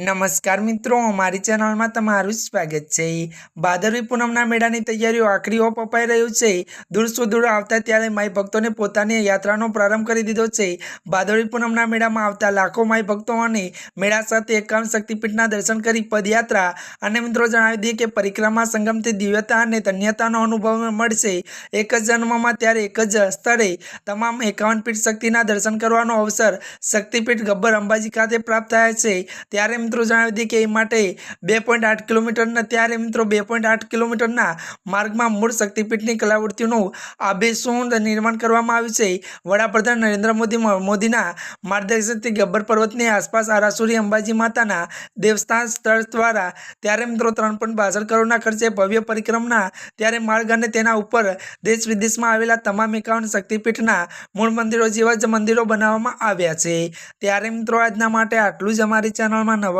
નમસ્કાર મિત્રો, અમારી ચેનલમાં તમારું સ્વાગત છે. ભાદરવી પૂનમના મેળાની તૈયારીઓ આખરી ઓપ અપાઈ રહ્યું છે. દૂર સુદૂર આવતા ત્યારે માઈ ભક્તોને પોતાની યાત્રાનો પ્રારંભ કરી દીધો છે. ભાદરવી પૂનમના મેળામાં આવતા લાખો માઈ ભક્તો અને મેળા સાથે એકાવન શક્તિપીઠના દર્શન કરી પદયાત્રા અને મિત્રો જણાવી દઈએ કે પરિક્રમા સંગમથી દિવ્યતા અને ધન્યતાનો અનુભવ મળશે. એક જ જન્મમાં ત્યારે એક જ સ્થળે તમામ એકાવન પીઠ શક્તિના દર્શન કરવાનો અવસર શક્તિપીઠ ગબ્બર અંબાજી ખાતે પ્રાપ્ત થયા છે. ત્યારે મિત્રો જણાવી દઈએ કે એ માટે બે પોઈન્ટ આઠ કિલોમીટરના ત્યારે મિત્રો બે પોઈન્ટ આઠ કિલોમીટરના માર્ગમાં મૂળ શક્તિપીઠની કલાવૃત્તિનું આબેસૂંદ નિર્માણ કરવામાં આવ્યું છે. વડાપ્રધાન નરેન્દ્ર મોદી મોદીના માર્ગદર્શનથી ગબ્બર પર્વતની આસપાસ આરાસુરી અંબાજી માતાના દેવસ્થાન સ્થળ દ્વારા ત્યારે મિત્રો ત્રણ પોઈન્ટ બાસઠ કરોડના ખર્ચે ભવ્ય પરિક્રમના ત્યારે માર્ગ અને તેના ઉપર દેશ વિદેશમાં આવેલા તમામ એકાવન શક્તિપીઠના મૂળ મંદિરો જેવા જ મંદિરો બનાવવામાં આવ્યા છે. ત્યારે મિત્રો આજના માટે આટલું જ અમારી ચેનલમાં નવા